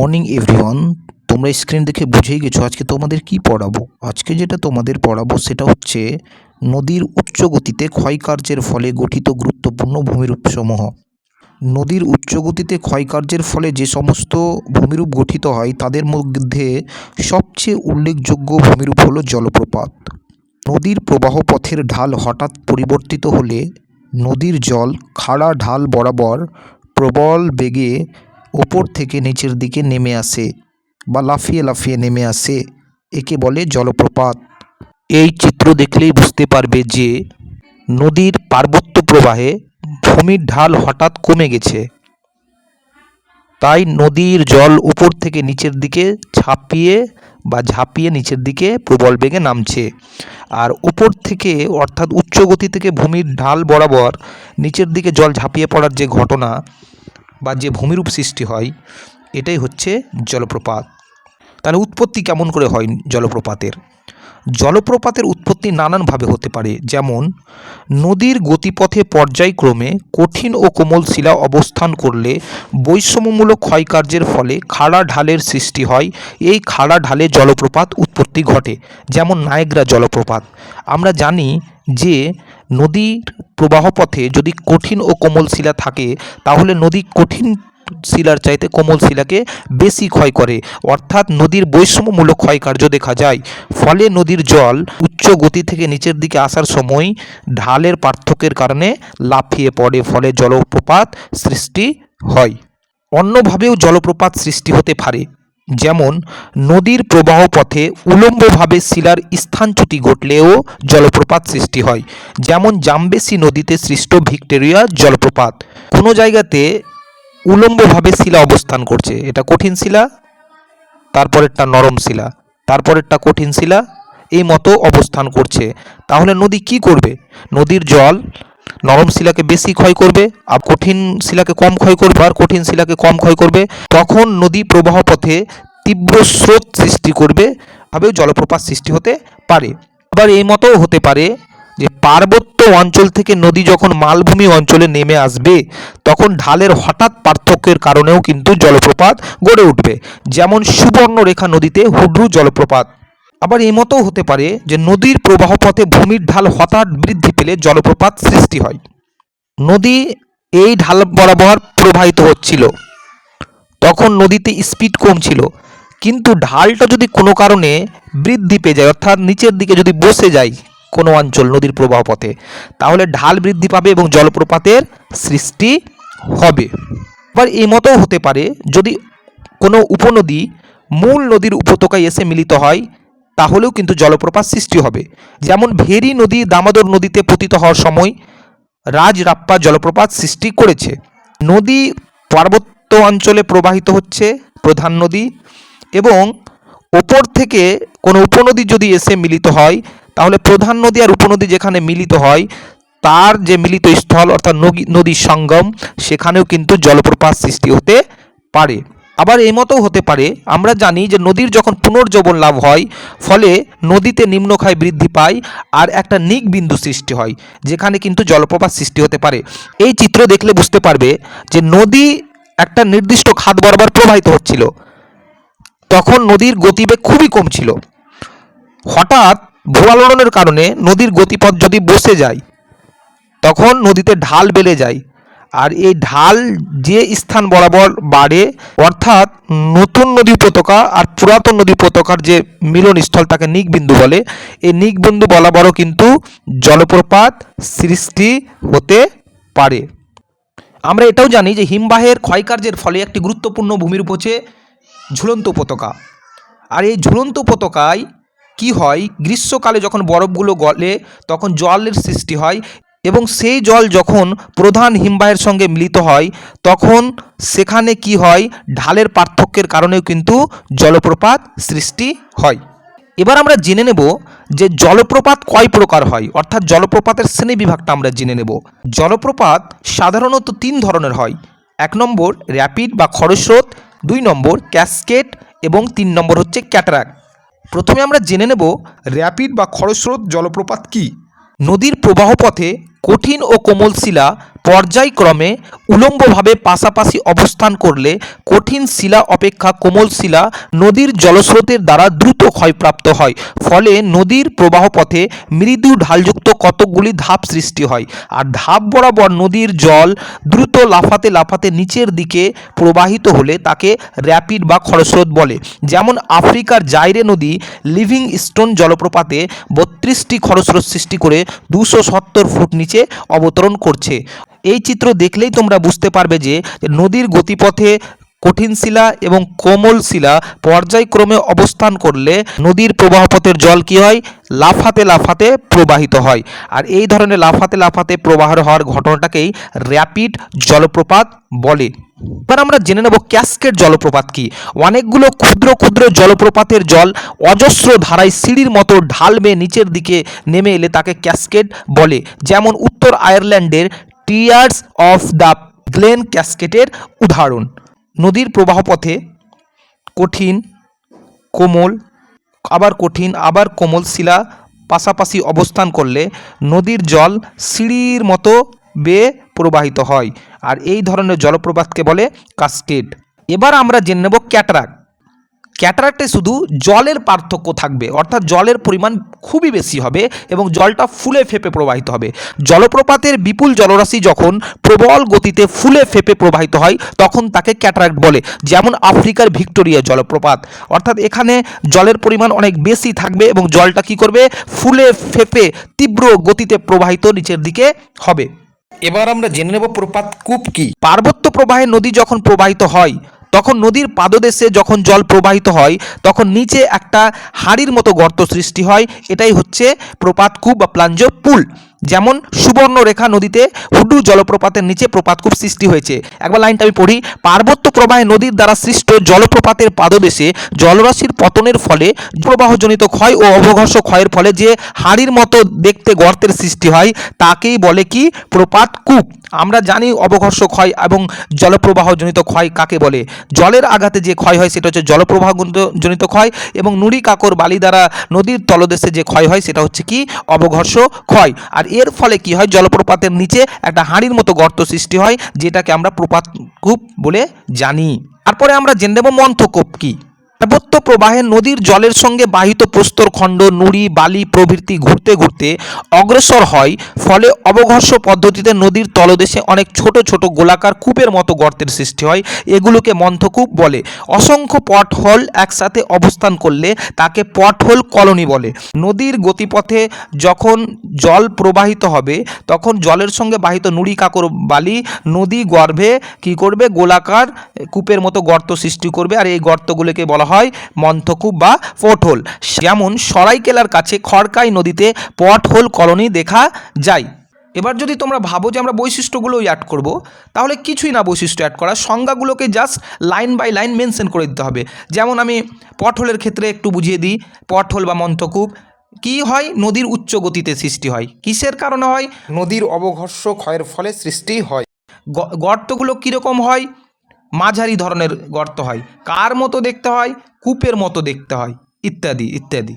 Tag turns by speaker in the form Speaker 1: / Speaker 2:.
Speaker 1: Morning everyone তোমরা screen দেখে বুঝেই গেছো আজকে তোমাদের কি পড়াবো? আজকে যেটা তোমাদের পড়াবো সেটা হচ্ছে নদীর উচ্চ গতিতে ক্ষয়কার্যের ফলে গঠিত গুরুত্বপূর্ণ ভূমিরূপসমূহ। নদীর উচ্চ গতিতে ক্ষয়কার্যের ফলে যে সমস্ত ভূমিরূপ গঠিত হয়, তাদের মধ্যে সবচেয়ে উল্লেখযোগ্য ভূমিরূপ হলো জলপ্রপাত। নদীর প্রবাহ পথের ঢাল হঠাৎ পরিবর্তিত হলে নদীর জল, খাড়া ঢাল বরাবর প্রবল বেগে ওপর থেকে নিচের দিকে নেমে আসে বা লাফিয়ে লাফিয়ে নেমে আসে। একে বলে জলপ্রপাত। এই চিত্র দেখলেই বুঝতে পারবে যে নদীর পার্বত্য প্রবাহে ভূমির ঢাল হঠাৎ কমে গেছে। তাই নদীর জল উপর থেকে নিচের দিকে ছাপিয়ে বা ঝাঁপিয়ে নিচের দিকে প্রবল বেগে নামছে। আর উপর থেকে অর্থাৎ উচ্চ গতি থেকে ভূমির ঢাল বরাবর নিচের দিকে জল ঝাঁপিয়ে পড়ার যে ঘটনা বা যে ভূমিরূপ সৃষ্টি হয় এটাই হচ্ছে জলপ্রপাত। তাহলে উৎপত্তি কেমন করে হয় জলপ্রপাতের? জলপ্রপাতের উৎপত্তি নানানভাবে হতে পারে, যেমন নদীর গতিপথে পর্যায়ক্রমে কঠিন ও কোমল শিলা অবস্থান করলে বৈষম্যমূলক ক্ষয়কার্যের ফলে খাড়া ঢালের সৃষ্টি হয়। এই খাড়া ঢালে জলপ্রপাত উৎপত্তি ঘটে, যেমন নায়গ্রা জলপ্রপাত। আমরা জানি যে নদীর প্রবাহপথে যদি কঠিন ও কোমল শিলা থাকে, তাহলে নদী কঠিন শিলার চাইতে কোমল শিলাকে বেশি ক্ষয় করে। অর্থাৎ নদীর বৈষম্যমূলক ক্ষয়কার্য দেখা যায়। ফলে নদীর জল উচ্চ গতি থেকে নিচের দিকে আসার সময় ঢালের পার্থক্যের কারণে লাফিয়ে পড়ে, ফলে জলপ্রপাত সৃষ্টি হয়। অন্যভাবেও জলপ্রপাত সৃষ্টি হতে পারে। যেমন, নদীর প্রবাহ পথে উলম্বভাবে শিলার স্থানচ্যুতি ঘটলেও জলপ্রপাত সৃষ্টি হয়। যেমন, জামবেসি নদীতে সৃষ্ট ভিক্টোরিয়া জলপ্রপাত। কোনো জায়গাতে উলম্বভাবে শিলা অবস্থান করছে। এটা কঠিন শিলা, তারপরেরটা নরম শিলা, তারপরেরটা কঠিন শিলা, এই মতো অবস্থান করছে। তাহলে নদী কি করবে? নদীর জল নরম শিলাকে বেশি ক্ষয় করবে, আর কঠিন শিলাকে কম ক্ষয় করবে, আর কঠিন শিলাকে কম ক্ষয় করবে। তখন নদী প্রবাহ পথে তীব্র স্রোত সৃষ্টি করবে ভাবেও জলপ্রপাত সৃষ্টি হতে পারে। আবার এই মতোও হতে পারে যে পার্বত্য অঞ্চল থেকে নদী যখন মালভূমি অঞ্চলে নেমে আসবে, তখন ঢালের হঠাৎ পার্থক্যের কারণেও কিন্তু জলপ্রপাত গড়ে উঠবে। যেমন সুবর্ণরেখা নদীতে হুড্রু জলপ্রপাত। আবার এই মতোও হতে পারে যে নদীর প্রবাহ পথে ভূমির ঢাল হঠাৎ বৃদ্ধি পেলে জলপ্রপাত সৃষ্টি হয়। নদী এই ঢাল বরাবর প্রবাহিত হচ্ছিল। তখন নদীতে স্পিড কম ছিল কিন্তু ঢালটা যদি কোনো কারণে বৃদ্ধি পেয়ে যায়, অর্থাৎ নিচের দিকে যদি বসে যায় কোনো অঞ্চল নদীর প্রবাহ পথে। তাহলে ঢাল বৃদ্ধি পাবে এবং জলপ্রপাতের সৃষ্টি হবে। আবার এই মতোও হতে পারে, যদি কোনো উপনদী মূল নদীর উপত্যকায় এসে মিলিত হয়, তাহলেও কিন্তু জলপ্রপাত সৃষ্টি হবে। যেমন ভেরি নদী দামোদর নদীতে পতিত হওয়ার সময় রাজরাপ্পা জলপ্রপাত সৃষ্টি করেছে। নদী পার্বত্য অঞ্চলে প্রবাহিত হচ্ছে, প্রধান নদী, এবং ওপর থেকে কোনো উপনদী যদি এসে মিলিত হয় তাহলে প্রধান নদী আর উপনদী যেখানে মিলিত হয়, তার যে মিলিত স্থল অর্থাৎ নদী নদীর সঙ্গম, সেখানেও কিন্তু জলপ্রপাত সৃষ্টি হতে পারে। আবার এই মতো হতে পারে, আমরা জানি যে নদীর যখন পুনর্জবন লাভ হয়, ফলে নদীতে নিম্নক্ষয় বৃদ্ধি পায় আর একটা নিক বিন্দু সৃষ্টি হয়, যেখানে কিন্তু জলপ্রপাত সৃষ্টি হতে পারে। এই চিত্র দেখলে বুঝতে পারবে যে নদী একটা নির্দিষ্ট খাত বরাবর প্রবাহিত হচ্ছিল। তখন নদীর গতিবেগ খুবই কম ছিল। হঠাৎ ভূয়ালোড়নের কারণে নদীর গতিপথ যদি বসে যায়, তখন নদীতে ঢাল বেড়ে যায়। আর এই ঢাল যে স্থান বরাবর বাড়ে, অর্থাৎ নতুন নদী উপত্যকা আর পুরাতন নদী উপত্যকার যে মিলনস্থল তাকে নিকবিন্দু বলে। এই নিকবিন্দু বরাবরও কিন্তু জলপ্রপাত সৃষ্টি হতে পারে। আমরা এটাও জানি যে হিমবাহের ক্ষয়কার্যের ফলে একটি গুরুত্বপূর্ণ ভূমিরূপ হচ্ছে ঝুলন্ত উপত্যকা। আর এই ঝুলন্ত উপত্যকায় কি হয়? গ্রীষ্মকালে যখন বরফগুলো গলে, তখন জলের সৃষ্টি হয় এবং সেই জল যখন প্রধান হিমবাহের সঙ্গে মিলিত হয়, তখন সেখানে কি হয়? ঢালের পার্থক্যের কারণেও কিন্তু জলপ্রপাত সৃষ্টি হয়। এবার আমরা জেনে নেব যে জলপ্রপাত কয় প্রকার হয়? অর্থাৎ জলপ্রপাতের শ্রেণি বিভাগটা আমরা জেনে নেব। জলপ্রপাত সাধারণত তিন ধরনের হয়। এক নম্বর র্যাপিড বা খরস্রোত, দুই নম্বর ক্যাসকেট এবং তিন নম্বর হচ্ছে ক্যাটারাক প্রথমে আমরা জেনে নেব র্যাপিড বা খরস্রোত জলপ্রপাত কী। নদীর প্রবাহ পথে কঠিন ও কোমল শিলা পর্যায়ক্রমে উলম্বভাবে পাশাপাশি অবস্থান করলে কঠিন শিলা অপেক্ষা কোমল শিলা নদীর জলস্রোতের দ্বারা দ্রুত ক্ষয়প্রাপ্ত হয়। ফলে নদীর প্রবাহপথে মৃদু ঢালযুক্ত কতকগুলি ধাপ সৃষ্টি হয়। আর ধাপ বরাবর নদীর জল দ্রুত লাফাতে লাফাতে নিচের দিকে প্রবাহিত হলে তাকে র্যাপিড বা খরস্রোত বলে। যেমন আফ্রিকার জাইরে নদী লিভিং স্টোন জলপ্রপাতে বত্রিশটি খরস্রোত সৃষ্টি করে দুশো সত্তর ফুট নিচে অবতরণ করছে। এই চিত্র দেখলেই তোমরা বুঝতে পারবে যে নদীর গতিপথে কঠিন শিলা এবং কোমল শিলা পর্যায়ক্রমে অবস্থান করলে নদীর প্রবাহপথের জল কী হয়? লাফাতে লাফাতে প্রবাহিত হয়। আর এই ধরনের লাফাতে লাফাতে প্রবাহ হওয়ার ঘটনাটাকেই র্যাপিড জলপ্রপাত বলে। এবার আমরা জেনে নেব ক্যাসকেট জলপ্রপাত কি? অনেকগুলো ক্ষুদ্র ক্ষুদ্র জলপ্রপাতের জল অজস্র ধারায় সিঁড়ির মতো ঢাল বেয়ে নিচের দিকে নেমে এলে তাকে ক্যাসকেট বলে। যেমন উত্তর আয়ারল্যান্ডের টিয়ার্স অফ দ্য গ্লেন ক্যাসকেটের উদাহরণ। নদীর প্রবাহপথে কঠিন, কোমল, আবার কঠিন, আবার কোমল শিলা পাশাপাশি অবস্থান করলে নদীর জল সিঁড়ির মতো বেয়ে প্রবাহিত হয়। আর এই ধরনের জলপ্রপাতকে বলে কাস্কেড। এবার আমরা জেনে নেব ক্যাটারাক্ট। ক্যাটারাক্টে শুধু জলের পার্থক্য থাকবে, অর্থাৎ জলের পরিমাণ খুবই বেশি হবে এবং জলটা ফুলে ফেপে প্রবাহিত হবে। জলপ্রপাতের বিপুল জলরাশি যখন প্রবল গতিতে ফুলে ফেপে প্রবাহিত হয়, তখন তাকে ক্যাটারাক্ট বলে, যেমন আফ্রিকার ভিক্টোরিয়া জলপ্রপাত। অর্থাৎ এখানে জলের পরিমাণ অনেক বেশি থাকবে এবং জলটা কি করবে? ফুলে ফেপে তীব্র গতিতে প্রবাহিত নিচের দিকে হবে। এবার আমরা জেনে নেব প্রপাত কূপ কি। পার্বত্য প্রবাহে নদী যখন প্রবাহিত হয়, তখন নদীর পাদদেশে যখন জল প্রবাহিত হয়, তখন নিচে একটা হাড়ির মতো গর্ত সৃষ্টি হয়। এটাই হচ্ছে প্রপাত কূপ বা প্লাঞ্জ পুল। যেমন সুবর্ণরেখা নদীতে হুডু জলপ্রপাতের নিচে প্রপাতকূপ সৃষ্টি হয়েছে। একবার লাইনটা আমি পড়ি, পার্বত্য প্রবাহে নদীর দ্বারা সৃষ্ট জলপ্রপাতের পাদদেশে জলরাশির পতনের ফলে প্রবাহজনিত ক্ষয় ও অবঘর্ষ ক্ষয়ের ফলে যে হাড়ির মতো দেখতে গর্তের সৃষ্টি হয়, তাকেই বলে কি প্রপাত কূপ। আমরা জানি অবঘর্ষ ক্ষয় এবং জলপ্রবাহজনিত ক্ষয় কাকে বলে। জলের আঘাতে যে ক্ষয় হয় সেটা হচ্ছে জলপ্রবাহ জনিত ক্ষয় এবং নুড়ি কাকর বালি দ্বারা নদীর তলদেশে যে ক্ষয় হয় সেটা হচ্ছে কি? অবঘর্ষ ক্ষয়। আর এর ফলে কি হয়? জলপ্রপাতের নিচে একটা হাঁড়ির মতো গর্ত সৃষ্টি হয়, যেটাকে আমরা প্রপাত কূপ বলে জানি। তারপরে আমরা জেনে নেব মন্থকূপ কি। প্রবাহে নদীর জলের সঙ্গে বাহিত প্রস্তরখণ্ড নুড়ি, বালি প্রভৃতি ঘুরতে ঘুরতে অগ্রসর হয়। ফলে অবঘর্ষ পদ্ধতিতে নদীর তলদেশে অনেক ছোট ছোট গোলাকার কূপের মতো গর্তের সৃষ্টি হয়। এগুলোকে মন্থকূপ বলে। অসংখ্য পটহোল একসাথে অবস্থান করলে তাকে পটহোল কলোনি বলে। নদীর গতিপথে যখন জল প্রবাহিত হবে, তখন জলের সঙ্গে বাহিত নুড়ি, কাকর, বালি নদী গর্ভে কি করবে? গোলাকার কূপের মতো গর্ত সৃষ্টি করবে। আর এই গর্তগুলোকে বলা হয় মন্থকূপ বা পটহোল যেমন সরাইকেলার কাছে খড়কাই নদীতে পটহোল কলোনি দেখা যায়। এবার যদি তোমরা ভাবো যে আমরা বৈশিষ্ট্যগুলো অ্যাড করব, তাহলে কিছুই না বৈশিষ্ট্য অ্যাড করা সংজ্ঞাগুলোকে just line by line mention করে দিতে হবে। যেমন আমি পটহোলের ক্ষেত্রে একটু বুঝিয়ে দিই, পটহোল বা মন্থকূপ। কি হয়? নদীর উচ্চ গতিতে সৃষ্টি হয়। কিসের কারণে হয়? নদীর অবঘর্ষ ক্ষয়ের ফলে সৃষ্টি হয়। গর্তগুলো কীরকম হয়? মাঝারি ধরনের গর্ত হয়। কার মতো দেখতে হয়? কূপের মতো দেখতে হয়। ইত্যাদি ইত্যাদি।